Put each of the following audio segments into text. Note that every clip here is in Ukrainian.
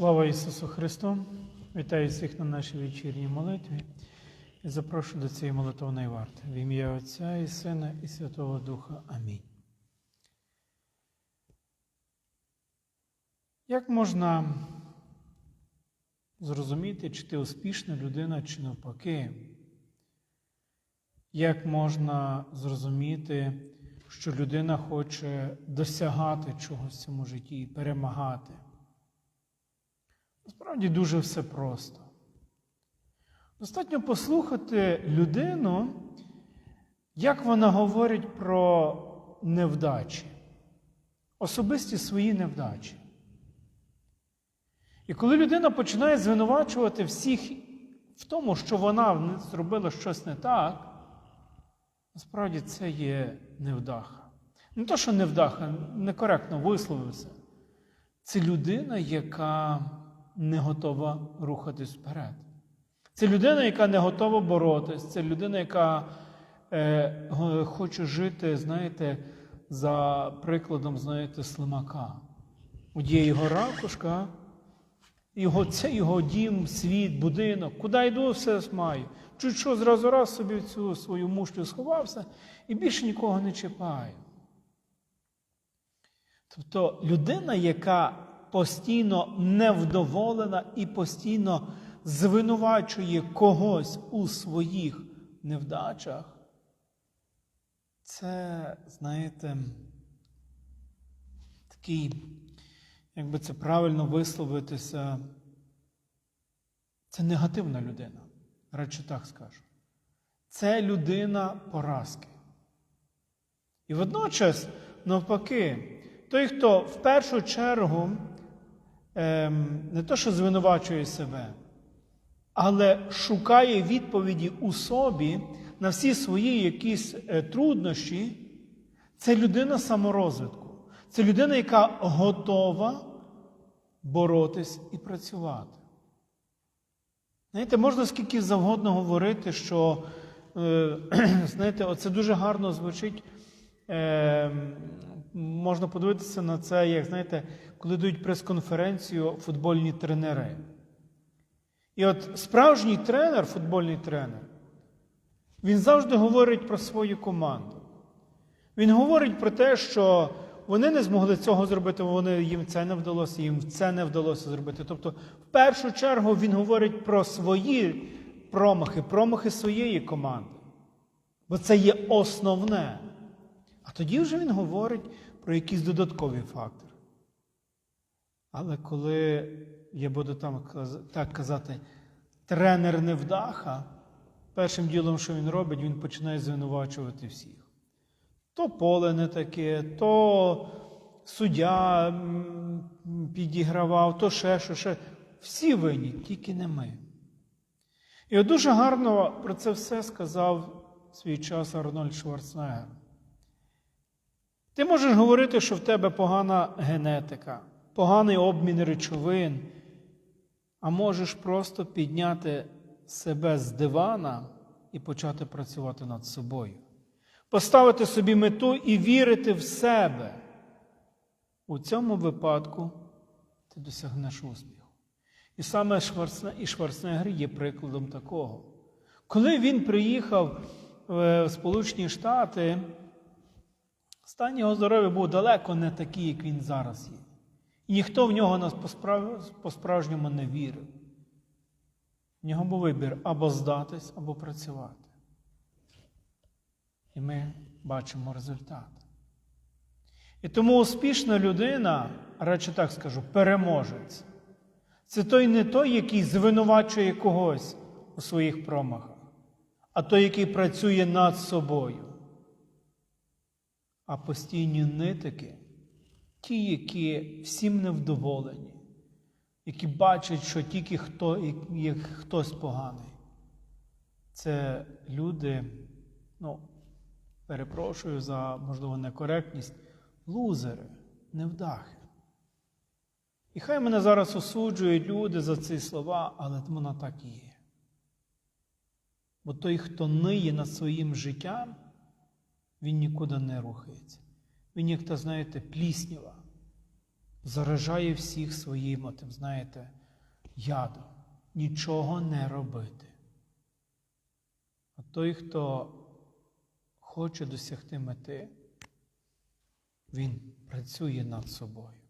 Слава Ісусу Христу! Вітаю всіх на нашій вечірній молитві і запрошую до цієї молитовної варти. В ім'я Отця і Сина, і Святого Духа. Амінь. Як можна зрозуміти, чи ти успішна людина, чи навпаки? Як можна зрозуміти, що людина хоче досягати чогось в цьому житті, і перемагати? Насправді дуже все просто. Достатньо послухати людину, як вона говорить про невдачі, особисті свої невдачі. І коли людина починає звинувачувати всіх в тому, що вона зробила щось не так, насправді це є невдаха. Не то, що невдаха, некоректно висловився. Це людина, яка не готова рухатись вперед. Це людина, яка не готова боротись, це людина, яка е, хоче жити, знаєте, за прикладом, знаєте, слимака. От є його ракушка, його, це його дім, світ, будинок. Куди йду, все маю. Чуть що зразу раз собі в цю свою мушлю сховався і більше нікого не чіпаю. Тобто людина, яка постійно невдоволена і постійно звинувачує когось у своїх невдачах, це, знаєте, такий, як би це правильно висловитися, це негативна людина. Радше так скажу. Це людина поразки. І водночас, навпаки, той, хто в першу чергу не то, що звинувачує себе, але шукає відповіді у собі на всі свої якісь е, труднощі, це людина саморозвитку. Це людина, яка готова боротись і працювати. Знаєте, можна скільки завгодно говорити, що, е, знаєте, оце дуже гарно звучить. Можна подивитися на це, як знаєте, коли дають прес-конференцію футбольні тренери. І от справжній тренер, футбольний тренер, він завжди говорить про свою команду. Він говорить про те, що вони не змогли цього зробити, вони, їм це не вдалося, їм це не вдалося зробити. Тобто, в першу чергу, він говорить про свої промахи, промахи своєї команди. Бо це є основне. А тоді вже він говорить про якісь додаткові фактори. Але коли я буду там так казати, тренер невдаха, першим ділом, що він робить, він починає звинувачувати всіх. То поле не таке, то суддя підігравав, то ще що, ще. Всі винні, тільки не ми. І от дуже гарно про це все сказав свій час Арнольд Шварценеггер. Ти можеш говорити, що в тебе погана генетика, поганий обмін речовин, а можеш просто підняти себе з дивана і почати працювати над собою. Поставити собі мету і вірити в себе. У цьому випадку ти досягнеш успіху. І саме і Шварценеггер є прикладом такого. Коли він приїхав в Сполучені Штати, стан його здоров'я був далеко не такий, як він зараз є. І ніхто в нього нас по-справжньому не вірив. В нього був вибір або здатись, або працювати. І ми бачимо результат. І тому успішна людина, радше так скажу, переможець. Це той не той, який звинувачує когось у своїх промахах, а той, який працює над собою. А постійні нитики, ті, які всім невдоволені, які бачать, що тільки хто, як хтось поганий. Це люди, ну, перепрошую за, можливо, некоректність, лузери, невдахи. І хай мене зараз осуджують люди за ці слова, але воно так і є. Бо той, хто ниє над своїм життям, він нікуди не рухається. Він, як то знаєте, плісніва. заражає всіх своїм, отим, знаєте, ядом. Нічого не робити. А той, хто хоче досягти мети, він працює над собою.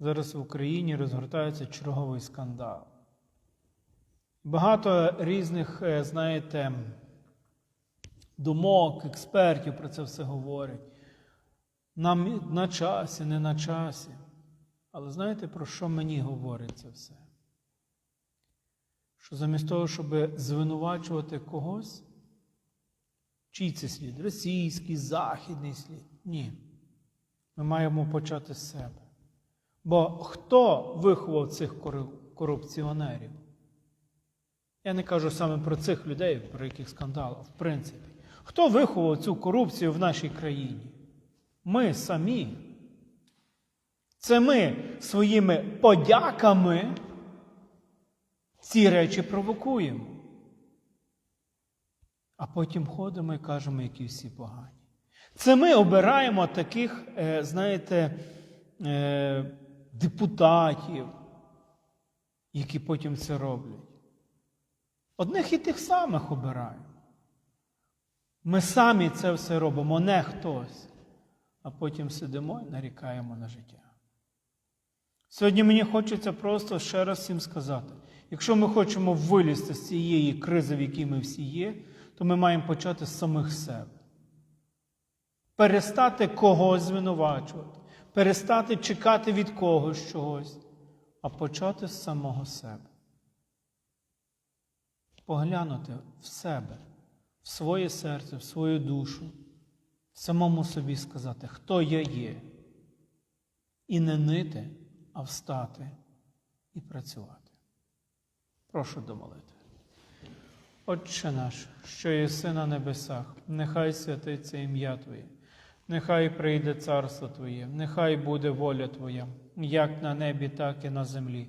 Зараз в Україні розгортається черговий скандал. Багато різних, е, знаєте, думок, експертів про це все говорять. Нам на часі, не на часі. Але знаєте, про що мені говорить це все? Що замість того, щоб звинувачувати когось, чий це слід? Російський, західний слід? Ні. Ми маємо почати з себе. Бо хто виховав цих корупціонерів? Я не кажу саме про цих людей, про яких скандал, в принципі. Хто виховав цю корупцію в нашій країні? Ми самі. Це ми своїми подяками ці речі провокуємо. А потім ходимо і кажемо, які всі погані. Це ми обираємо таких, е, знаєте, е, депутатів, які потім це роблять. Одних і тих самих обираємо. Ми самі це все робимо, не хтось. А потім сидимо і нарікаємо на життя. Сьогодні мені хочеться просто ще раз всім сказати: якщо ми хочемо вилізти з цієї кризи, в якій ми всі є, то ми маємо почати з самих себе. Перестати когось звинувачувати, перестати чекати від когось чогось, а почати з самого себе. Поглянути в себе, в своє серце, в свою душу, самому собі сказати, хто я є, і не нити, а встати і працювати. Прошу домолити. Отче наш, що єси на небесах, нехай святиться ім'я Твоє, нехай прийде царство Твоє, нехай буде воля Твоя, як на небі, так і на землі.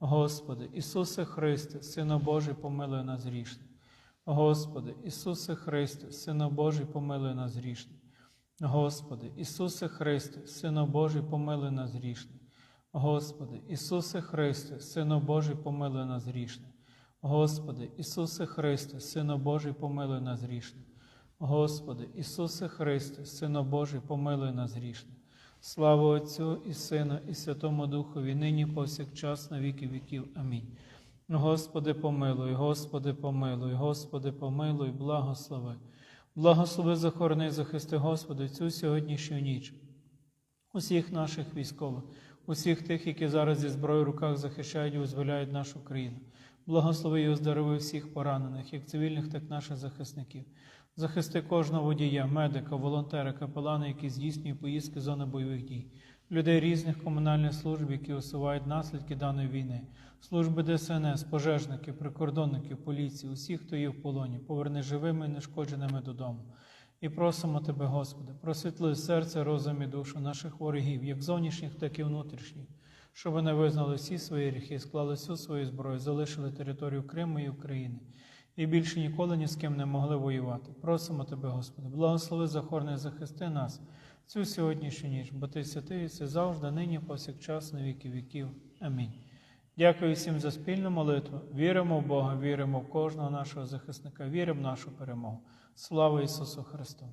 Господи, Ісусе Христе, Сину Божий, помилуй нас грішних. Господи, Ісусе Христе, Сину Божий, помилуй нас грішних. Господи, Ісусе Христе, Сину Божий, помилуй нас грішних. Господи, Ісусе Христе, Сину Божий, помилуй нас грішних. Господи, Ісусе Христе, Сину Божий, помилуй нас грішних. Господи, Ісусе Христе, Сину Божий, помилуй нас грішних. Слава Отцю і Сину, і Святому Духові, нині повсякчас на віки віків. Амінь. Господи, помилуй, Господи, помилуй, Господи, помилуй, благослови. Благослови, захорони, захисти, Господи, цю сьогоднішню ніч. Усіх наших військових, усіх тих, які зараз зі зброєю в руках захищають і визволяють нашу країну. Благослови і оздорови всіх поранених, як цивільних, так і наших захисників. Захисти кожного водія, медика, волонтера, капелана, які здійснюють поїздки зони бойових дій, людей різних комунальних служб, які усувають наслідки даної війни, служби ДСНС, пожежників, прикордонників, поліції, усіх, хто є в полоні, поверни живими і нешкодженими додому. І просимо Тебе, Господи, просвітли серце, розум і душу наших ворогів, як зовнішніх, так і внутрішніх, щоб вони визнали всі свої гріхи, склали всю свою зброю, залишили територію Криму і України і більше ніколи ні з ким не могли воювати. Просимо Тебе, Господи, благослови захорне, захисти нас цю сьогоднішню ніч, бо Ти святий, все завжди, нині, повсякчас, на віки віків. Амінь. Дякую всім за спільну молитву. Віримо в Бога, віримо в кожного нашого захисника, віримо в нашу перемогу. Слава Ісусу Христу!